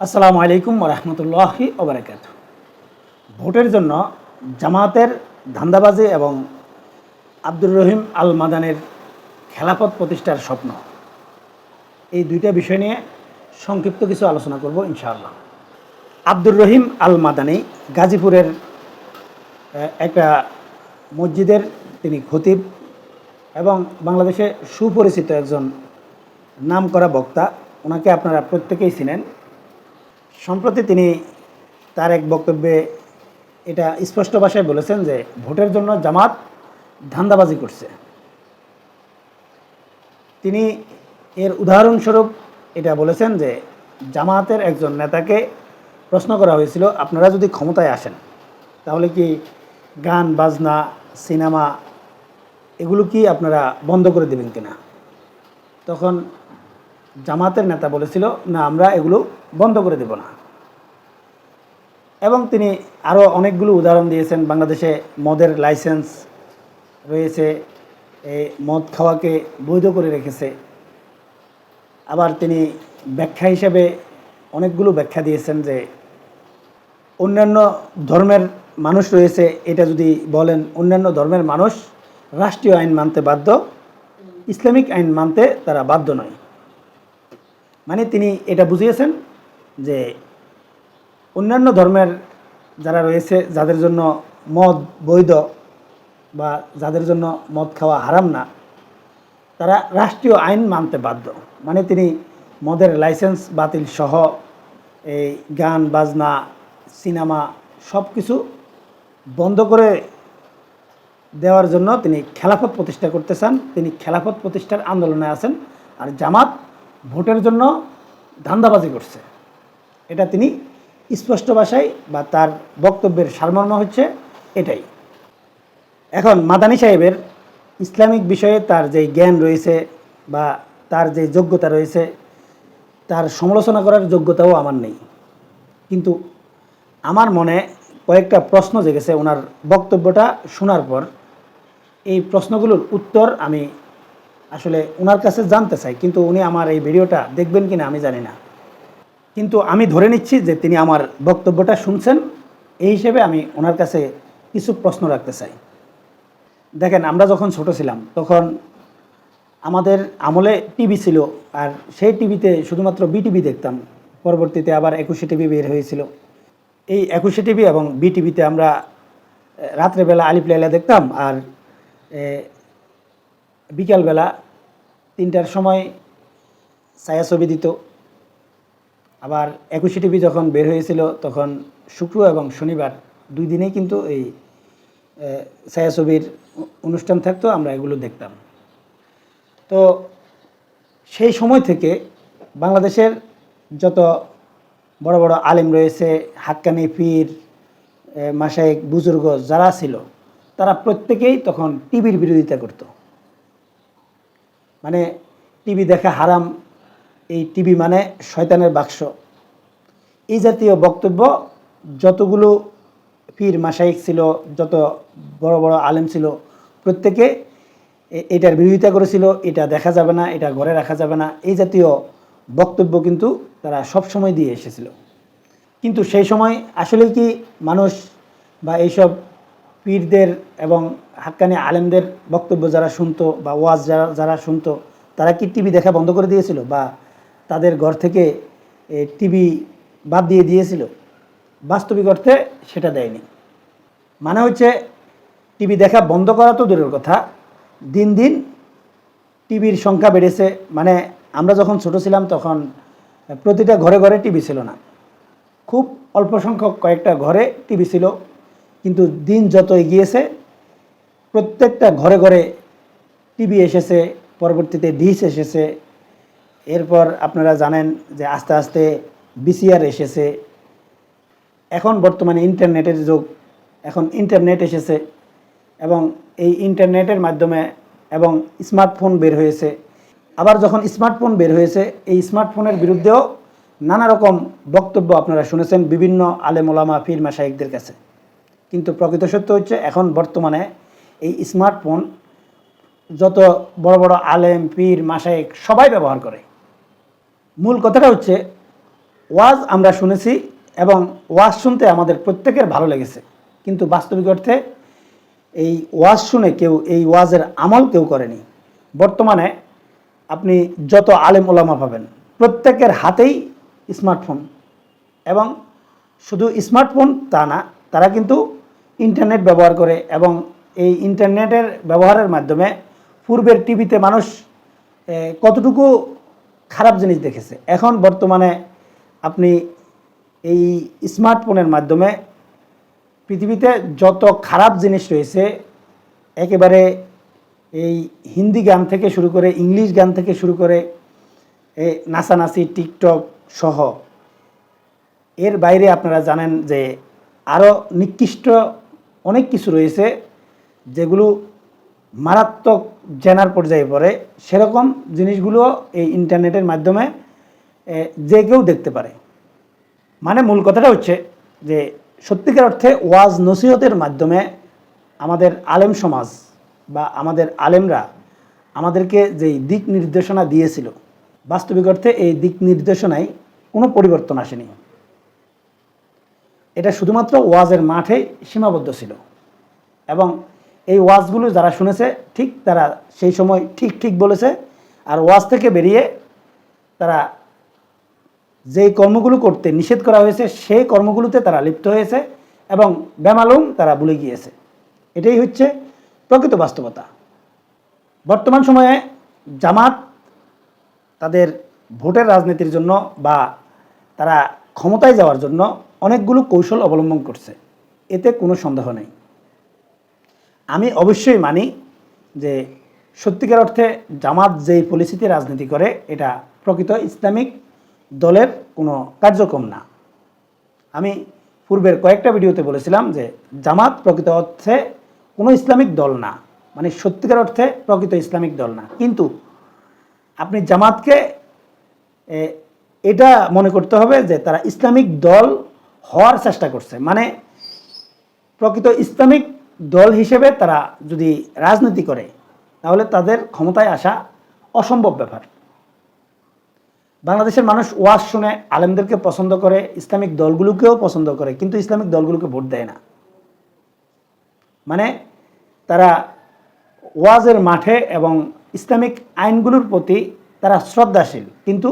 আসসালামু আলাইকুম রহমতুল্লাহি ওবরাকাত ভোটের জন্য জামাতের ধান্দাবাজি এবং আব্দুর রহিম আল মাদানের খেলাপথ প্রতিষ্ঠার স্বপ্ন। এই দুইটা বিষয় নিয়ে সংক্ষিপ্ত কিছু আলোচনা করব ইনশাআল্লাহ। আব্দুর রহিম আল মাদানি গাজীপুরের একটা মসজিদের তিনি খতিব এবং বাংলাদেশে সুপরিচিত একজন নামকরা বক্তা। ওনাকে আপনারা প্রত্যেকেই চিনেন। সম্প্রতি তিনি তার এক বক্তব্যে এটা স্পষ্ট ভাষায় বলেছেন যে ভোটের জন্য জামাত ধান্দাবাজি করছে। তিনি এর উদাহরণস্বরূপ এটা বলেছেন যে জামাতের একজন নেতাকে প্রশ্ন করা হয়েছিল, আপনারা যদি ক্ষমতায় আসেন, তাহলে কি গান, বাজনা, সিনেমা এগুলো কি আপনারা বন্ধ করে দেবেন কিনা? তখন জামাতের নেতা বলেছিল, না, আমরা এগুলো বন্ধ করে দেব না। এবং তিনি আরও অনেকগুলো উদাহরণ দিয়েছেন। বাংলাদেশে মদের লাইসেন্স রয়েছে এই মদ খাওয়াকে বৈধ করে রেখেছে। আবার তিনি ব্যাখ্যা হিসেবে অনেকগুলো ব্যাখ্যা দিয়েছেন যে, অন্যান্য ধর্মের মানুষ রয়েছে, এটা যদি বলেন, অন্যান্য ধর্মের মানুষ রাষ্ট্রীয় আইন মানতে বাধ্য, ইসলামিক আইন মানতে তারা বাধ্য নয়। মানে তিনি এটা বুঝিয়েছেন যে অন্যান্য ধর্মের যারা রয়েছে, যাদের জন্য মদ বৈধ বা যাদের জন্য মদ খাওয়া হারাম না, তারা রাষ্ট্রীয় আইন মানতে বাধ্য। মানে তিনি মদের লাইসেন্স বাতিল সহ এই গান, বাজনা, সিনেমা সব কিছু বন্ধ করে দেওয়ার জন্য তিনি খেলাফত প্রতিষ্ঠা করতে চান। তিনি খেলাফত প্রতিষ্ঠার আন্দোলনে আছেন। আর জামাত ভোটের জন্য ধান্দাবাজি করছে। এটা তিনি স্পষ্ট ভাষায় বা তার বক্তব্যের সারমর্ম হচ্ছে এটাই। এখন মাদানী সাহেবের ইসলামিক বিষয়ে তার যে জ্ঞান রয়েছে বা তার যে যোগ্যতা রয়েছে, তার সমালোচনা করার যোগ্যতাও আমার নেই। কিন্তু আমার মনে কয়েকটা প্রশ্ন জেগেছে ওনার বক্তব্যটা শোনার পর। এই প্রশ্নগুলোর উত্তর আমি আসলে ওনার কাছে জানতে চাই, কিন্তু উনি আমার এই ভিডিওটা দেখবেন কিনা আমি জানি না। কিন্তু আমি ধরে নিচ্ছি যে তিনি আমার বক্তব্যটা শুনছেন, এই হিসেবে আমি ওনার কাছে কিছু প্রশ্ন রাখতে চাই। দেখেন, আমরা যখন ছোট ছিলাম, তখন আমাদের আমলে টিভি ছিল, আর সেই টিভিতে শুধুমাত্র বিটিভি দেখতাম। পরবর্তীতে আবার একুশে টিভি বের হয়েছিল। এই একুশে টিভি এবং বিটিভিতে আমরা রাত্রেবেলা আলিপ লাইলা দেখতাম, আর বিকালবেলা তিনটার সময় ছায়াছবি দিত। আবার একুশে টিভি যখন বের হয়েছিল তখন শুক্র এবং শনিবার দুই দিনেই কিন্তু এই আহ, ছায়াছবির অনুষ্ঠান থাকতো আমরা এগুলো দেখতাম। তো সেই সময় থেকে বাংলাদেশের যত বড় বড় আলেম রয়েছে হাক্কানি পীর মাসায়েক বুজুর্গ যারা ছিল তারা প্রত্যেকেই তখন টিভির বিরোধিতা করত। মানে টিভি দেখা হারাম, এই টিভি মানে শয়তানের বাক্স। এই জাতীয় বক্তব্য যতগুলো পীর মাসাইক ছিল, যত বড় বড় আলেম ছিল, প্রত্যেকে এটার বিরোধিতা করেছিল, এটা দেখা যাবে না, এটা ঘরে রাখা যাবে না, এই জাতীয় বক্তব্য কিন্তু তারা সব সময় দিয়ে এসেছিল। কিন্তু সেই সময় আসলে কি মানুষ বা এইসব পীরদের এবং হাক্কানি আলেমদের বক্তব্য যারা শুনতো বা ওয়াজ যারা যারা শুনতো, তারা কি টিভি দেখা বন্ধ করে দিয়েছিল বা তাদের ঘর থেকে টিভি বাদ দিয়ে দিয়েছিল? বাস্তবিক অর্থে সেটা দেয়নি। মানে হচ্ছে টিভি দেখা বন্ধ করা তো দূরের কথা। দিন দিন টিভির সংখ্যা বেড়েছে। মানে আমরা যখন ছোট ছিলাম তখন প্রতিটা ঘরে ঘরে টিভি ছিল না। খুব অল্প সংখ্যক কয়েকটা ঘরে টিভি ছিল। কিন্তু দিন যত এগিয়েছে, প্রত্যেকটা ঘরে ঘরে টিভি এসেছে, পরবর্তীতে ডিশ এসেছে। এরপর আপনারা জানেন যে আস্তে আস্তে বিসিআর এসেছে। এখন বর্তমানে ইন্টারনেটের যুগ। এখন ইন্টারনেট এসেছে এবং এই ইন্টারনেটের মাধ্যমে এবং স্মার্টফোন বের হয়েছে। আবার যখন স্মার্টফোন বের হয়েছে, এই স্মার্টফোনের বিরুদ্ধেও নানা রকম বক্তব্য আপনারা শুনেছেন বিভিন্ন আলেমোলামা ফির মাসাইকদের কাছে। কিন্তু প্রকৃত সত্য হচ্ছে এখন বর্তমানে এই স্মার্টফোন যত বড় বড় আলেম, পীর মাসায়েক সবাই ব্যবহার করে। মূল কথাটা হচ্ছে ওয়াজ আমরা শুনেছি এবং ওয়াজ শুনতে আমাদের প্রত্যেকের ভালো লেগেছে। কিন্তু বাস্তবিক অর্থে এই ওয়াজ শুনে কেউ এই ওয়াজের আমল কেউ করেনি। বর্তমানে আপনি যত আলেম ওলামা পাবেন, প্রত্যেকের হাতেই স্মার্টফোন এবং শুধু স্মার্টফোন তা না, তারা কিন্তু ইন্টারনেট ব্যবহার করে এবং এই ইন্টারনেটের ব্যবহারের মাধ্যমে পূর্বের টিভিতে মানুষ কতটুকু খারাপ জিনিস দেখেছে। এখন বর্তমানে আপনি এই স্মার্টফোনের মাধ্যমে পৃথিবীতে যত খারাপ জিনিস রয়েছে, একেবারে এই হিন্দি গান থেকে শুরু করে ইংলিশ গান থেকে শুরু করে এই নাচানাচি, টিকটক সহ, এর বাইরে আপনারা জানেন যে আরও নিকৃষ্ট অনেক কিছু রয়েছে যেগুলো মারাত্মক জেনার পর্যায়ে পড়ে। সেরকম জিনিসগুলো এই ইন্টারনেটের মাধ্যমে যে কেউ দেখতে পারে। মানে মূল কথাটা হচ্ছে যে সত্যিকার অর্থে ওয়াজ নসিহতের মাধ্যমে আমাদের আলেম সমাজ বা আমাদের আলেমরা আমাদেরকে যেই দিক নির্দেশনা দিয়েছিল, বাস্তবিক অর্থে এই দিক নির্দেশনায় কোনো পরিবর্তন আসেনি। এটা শুধুমাত্র ওয়াজের মাঠে সীমাবদ্ধ ছিল। এবং এই ওয়াজগুলো যারা শুনেছে, ঠিক তারা সেই সময় ঠিক ঠিক বলেছে। আর ওয়াজ থেকে বেরিয়ে তারা যেই কর্মগুলো করতে নিষেধ করা হয়েছে, সেই কর্মগুলোতে তারা লিপ্ত হয়েছে এবং বেমালুম তারা ভুলে গিয়েছে। এটাই হচ্ছে প্রকৃত বাস্তবতা। বর্তমান সময়ে জামাত তাদের ভোটের রাজনীতির জন্য বা তারা ক্ষমতায় যাওয়ার জন্য অনেকগুলো কৌশল অবলম্বন করছে। এতে কোনো সন্দেহ নেই। আমি অবশ্যই মানি যে সত্যিকার অর্থে জামাত যেই পলিসিতে রাজনীতি করে, এটা প্রকৃত ইসলামিক দলের কোনো কার্যক্রম না। আমি পূর্বের কয়েকটা ভিডিওতে বলেছিলাম যে জামাত প্রকৃত অর্থে কোনো ইসলামিক দল না। মানে সত্যিকার অর্থে প্রকৃত ইসলামিক দল না। কিন্তু আপনি জামাতকে এটা মনে করতে হবে যে তারা ইসলামিক দল হওয়ার চেষ্টা করছে। মানে প্রকৃত ইসলামিক দল হিসেবে তারা যদি রাজনীতি করে, তাহলে তাদের ক্ষমতায় আসা অসম্ভব ব্যাপার। বাংলাদেশের মানুষ ওয়াজ শুনে আলেমদেরকে পছন্দ করে, ইসলামিক দলগুলোকেও পছন্দ করে, কিন্তু ইসলামিক দলগুলোকে ভোট দেয় না। মানে তারা ওয়াজের মাঠে এবং ইসলামিক আইনগুলোর প্রতি তারা শ্রদ্ধাশীল, কিন্তু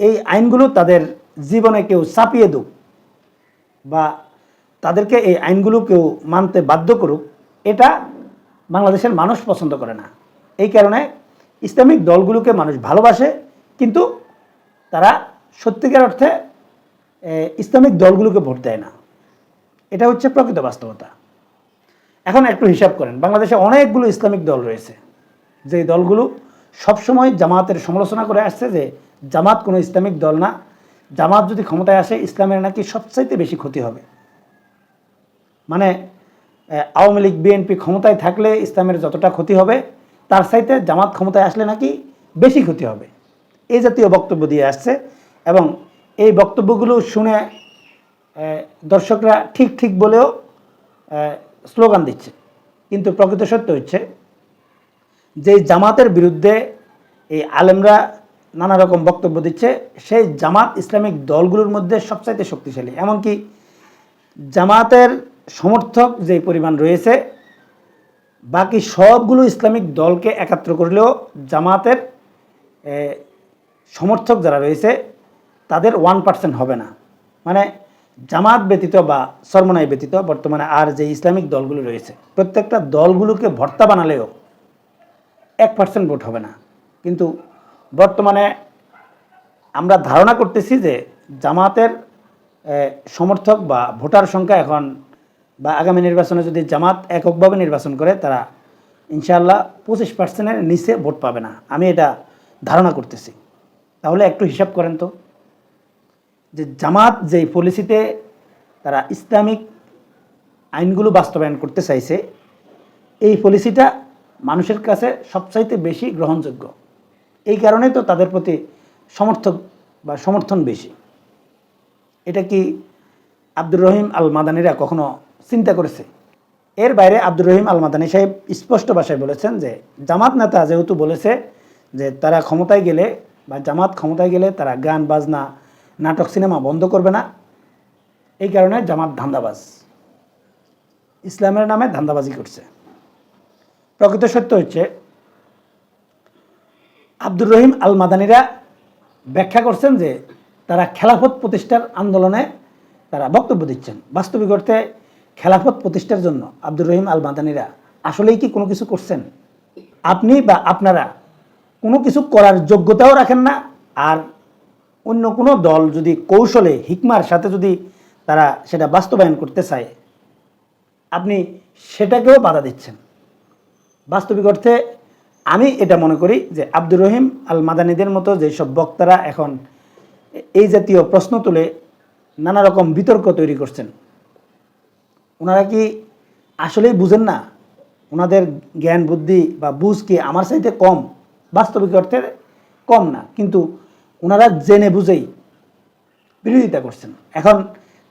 এই আইনগুলো তাদের জীবনে কেউ চাপিয়ে দুক বা তাদেরকে এই আইনগুলো কেউ মানতে বাধ্য করুক, এটা বাংলাদেশের মানুষ পছন্দ করে না। এই কারণে ইসলামিক দলগুলোকে মানুষ ভালোবাসে, কিন্তু তারা সত্যিকার অর্থে ইসলামিক দলগুলোকে ভোট দেয় না। এটা হচ্ছে প্রকৃত বাস্তবতা। এখন একটু হিসাব করেন, বাংলাদেশে অনেকগুলো ইসলামিক দল রয়েছে যে দলগুলো সবসময় জামাতের সমালোচনা করে আসছে যে জামাত কোনো ইসলামিক দল না জামাত যদি ক্ষমতায় আসে, ইসলামের নাকি সবচাইতে বেশি ক্ষতি হবে। মানে আওয়ামী লীগ, বিএনপি ক্ষমতায় থাকলে ইসলামের যতটা ক্ষতি হবে, তার সাইতে জামাত ক্ষমতায় আসলে নাকি বেশি ক্ষতি হবে। এই জাতীয় বক্তব্য দিয়ে আসছে এবং এই বক্তব্যগুলো শুনে দর্শকরা ঠিক ঠিক বলেও স্লোগান দিচ্ছে। কিন্তু প্রকৃত সত্য হচ্ছে যে জামাতের বিরুদ্ধে এই আলেমরা নানা রকম বক্তব্য দিচ্ছে, সেই জামাত ইসলামিক দলগুলোর মধ্যে সবচাইতে শক্তিশালী। এমনকি জামাতের সমর্থক যে পরিমাণ রয়েছে, বাকি সবগুলো ইসলামিক দলকে একাত্র করলেও জামাতের সমর্থক যারা রয়েছে, তাদের ওয়ান পার্সেন্ট হবে না। মানে জামাত ব্যতীত বা সরমনাই ব্যতীত বর্তমানে আর যে ইসলামিক দলগুলো রয়েছে, প্রত্যেকটা দলগুলোকে ভর্তা বানালেও এক পার্সেন্ট ভোট হবে না। কিন্তু বর্তমানে আমরা ধারণা করতেছি যে জামাতের সমর্থক বা ভোটার সংখ্যা এখন বা আগামী নির্বাচনে যদি জামাত এককভাবে নির্বাচন করে, তারা ইনশাআল্লাহ পঁচিশ পার্সেন্টের নিচে ভোট পাবে না। আমি এটা ধারণা করতেছি। তাহলে একটু হিসাব করেন তো। যে জামাত যেই পলিসিতে তারা ইসলামিক আইনগুলো বাস্তবায়ন করতে চাইছে, এই পলিসিটা মানুষের কাছে সবচাইতে বেশি গ্রহণযোগ্য। এই কারণে তো তাদের প্রতি সমর্থক বা সমর্থন বেশি। এটা কি আব্দুর রহিম আল মাদানিরা কখনো চিন্তা করেছে? এর বাইরে আব্দুর রহিম আল মাদানি সাহেব স্পষ্ট ভাষায় বলেছেন যে, জামাত নেতা যেহেতু বলেছে যে, তারা ক্ষমতায় গেলে বা জামাত ক্ষমতায় গেলে তারা গান, বাজনা, নাটক, সিনেমা বন্ধ করবে না। এই কারণে জামাত ধান্দাবাজ। ইসলামের নামে ধান্দাবাজি করছে। প্রকৃত সত্য হচ্ছে আব্দুর রহিম আল মাদানিরা ব্যাখ্যা করছেন যে তারা খেলাফত প্রতিষ্ঠার আন্দোলনে তারা বক্তব্য দিচ্ছেন। বাস্তবিক অর্থে খেলাফত প্রতিষ্ঠার জন্য আব্দুর রহিম আল মাদানিরা আসলেই কি কোনো কিছু করছেন? আপনি বা আপনারা কোনো কিছু করার যোগ্যতাও রাখেন না আর অন্য কোনো দল যদি কৌশলে, হিকমার সাথে যদি তারা সেটা বাস্তবায়ন করতে চায়, আপনি সেটাকেও বাধা দিচ্ছেন। বাস্তবিক অর্থে আমি এটা মনে করি যে আব্দুর রহিম আল মাদানিদের মতো যেসব বক্তারা এখন এই জাতীয় প্রশ্ন তুলে নানা রকম বিতর্ক তৈরি করছেন, ওনারা কি আসলেই বুঝেন না ওনাদের জ্ঞান, বুদ্ধি বা বুঝ কি আমার চাইতে কম? বাস্তবিক অর্থে কম না, কিন্তু ওনারা জেনে বুঝেই বিরোধিতা করছেন। এখন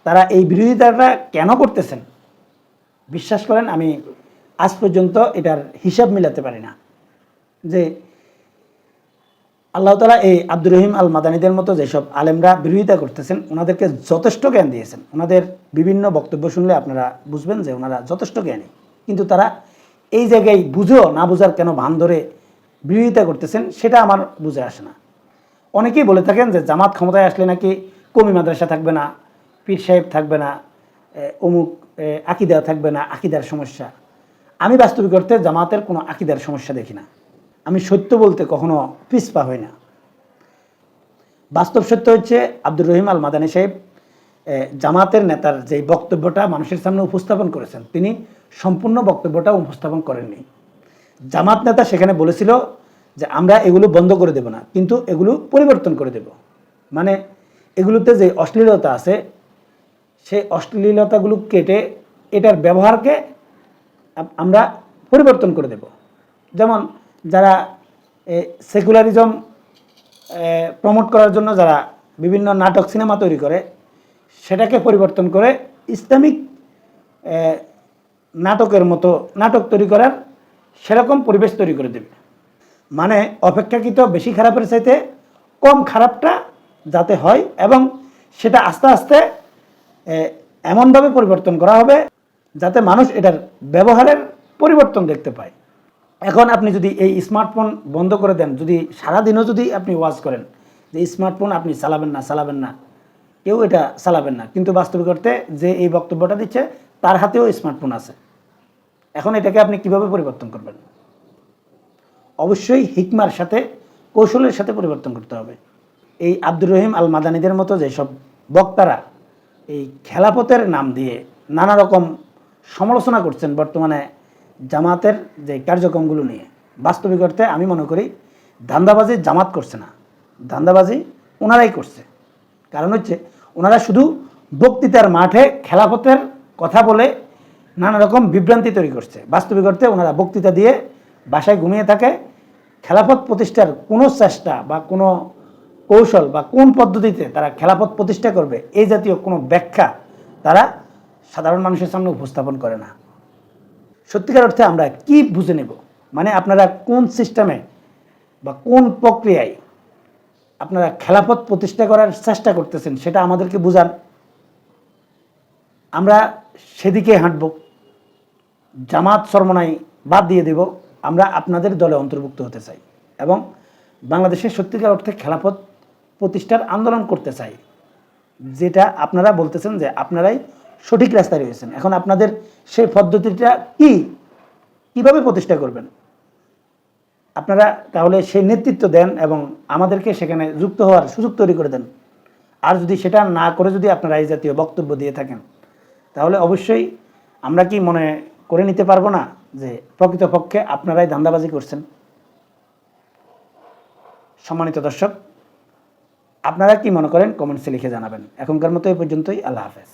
তারা এই বিরোধিতাটা কেন করতেছেন? বিশ্বাস করেন, আমি আজ পর্যন্ত এটার হিসাব মিলাতে পারি না। যে আল্লাহ তালা এই আব্দুর রহিম আল মাদানিদের মতো যেসব আলেমরা বিরোধিতা করতেছেন, ওনাদেরকে যথেষ্ট জ্ঞান দিয়েছেন। ওনাদের বিভিন্ন বক্তব্য শুনলে আপনারা বুঝবেন যে ওনারা যথেষ্ট জ্ঞানী। কিন্তু তারা এই জায়গায় বুঝেও না বুঝার কেন ভান ধরে বিরোধিতা করতেছেন, সেটা আমার বুঝে আসে না। অনেকেই বলে থাকেন যে জামাত ক্ষমতায় আসলে নাকি কমি মাদ্রাসা থাকবে না, পীর সাহেব থাকবে না অমুক আকিদা থাকবে না, আকিদার সমস্যা। আমি বাস্তবিক অর্থে জামাতের কোনো আকিদার সমস্যা দেখি না। আমি সত্য বলতে কখনো পিছপা হই না। বাস্তব সত্য হচ্ছে আব্দুর রহিম আল মাদানী সাহেব জামাতের নেতার যে বক্তব্যটা মানুষের সামনে উপস্থাপন করেছেন, তিনি সম্পূর্ণ বক্তব্যটা উপস্থাপন করেননি। জামাত নেতা সেখানে বলেছিল যে, আমরা এগুলো বন্ধ করে দেব না, কিন্তু এগুলো পরিবর্তন করে দেব। মানে এগুলোতে যে অশ্লীলতা আছে, সেই অশ্লীলতাগুলো কেটে এটার ব্যবহারকে আমরা পরিবর্তন করে দেব। যেমন যারা সেকুলারিজম প্রমোট করার জন্য যারা বিভিন্ন নাটক সিনেমা তৈরি করে, সেটাকে পরিবর্তন করে ইসলামিক নাটকের মতো, নাটক তৈরি করার সেরকম পরিবেশ তৈরি করে দেবে। মানে অপেক্ষাকৃত বেশি খারাপের চাইতে কম খারাপটা যাতে হয় এবং সেটা আস্তে আস্তে এমনভাবে পরিবর্তন করা হবে যাতে মানুষ এটার ব্যবহারের পরিবর্তন দেখতে পায়। এখন আপনি যদি এই স্মার্টফোন বন্ধ করে দেন, যদি সারাদিনও যদি আপনি ওয়াজ করেন, যে স্মার্টফোন আপনি চালাবেন না চালাবেন না, কেউ এটা চালাবেন না। কিন্তু বাস্তবিক যে এই বক্তব্যটা দিচ্ছে, তার হাতেও স্মার্টফোন আছে। এখন এটাকে আপনি কীভাবে পরিবর্তন করবেন? অবশ্যই হিকমার সাথে, কৌশলের সাথে পরিবর্তন করতে হবে। এই আব্দুর রহিম আল মাদানিদের মতো যেসব বক্তারা এই খেলাপথের নাম দিয়ে নানা রকম সমালোচনা করছেন বর্তমানে জামাতের যে কার্যক্রমগুলো নিয়ে। বাস্তবিক অর্থে আমি মনে করি ধান্দাবাজি জামাত করছে না। ধান্দাবাজি ওনারাই করছে। কারণ হচ্ছে ওনারা শুধু বক্তৃতার মাঠে খেলাপথের কথা বলে নানা রকম বিভ্রান্তি তৈরি করছে। বাস্তবিক অর্থে ওনারা বক্তৃতা দিয়ে বাসায় ঘুমিয়ে থাকে। খেলাফত প্রতিষ্ঠার কোনো চেষ্টা বা কোনো কৌশল বা কোন পদ্ধতিতে তারা খেলাফত প্রতিষ্ঠা করবে, এই জাতীয় কোনো ব্যাখ্যা তারা সাধারণ মানুষের সামনে উপস্থাপন করে না। সত্যিকার অর্থে আমরা কি বুঝে নেব? মানে আপনারা কোন সিস্টেমে বা কোন প্রক্রিয়ায় আপনারা খেলাফত প্রতিষ্ঠা করার চেষ্টা করতেছেন সেটা আমাদেরকে বোঝান। আমরা সেদিকে হাঁটব। জামাত সরমনাই বাদ দিয়ে দেব। আমরা আপনাদের দলে অন্তর্ভুক্ত হতে চাই এবং বাংলাদেশের সত্যিকার অর্থে খেলাফত প্রতিষ্ঠার আন্দোলন করতে চাই। যেটা আপনারা বলতেছেন যে আপনারাই সঠিক রাস্তায় রয়েছেন। এখন আপনাদের সেই পদ্ধতিটা কি? কীভাবে প্রতিষ্ঠা করবেন? আপনারা তাহলে সেই নেতৃত্ব দেন এবং আমাদেরকে সেখানে যুক্ত হওয়ার সুযোগ তৈরি করে দেন। আর যদি সেটা না করে যদি আপনারা এই জাতীয় বক্তব্য দিয়ে থাকেন, তাহলে অবশ্যই আমরা কি মনে করে নিতে পারব না যে প্রকৃতপক্ষে আপনারাই ধান্দাবাজি করছেন? সম্মানিত দর্শক, আপনারা কি মনে করেন? কমেন্টসে লিখে জানাবেন। এখনকার মতো এই পর্যন্তই। আল্লাহ হাফেজ।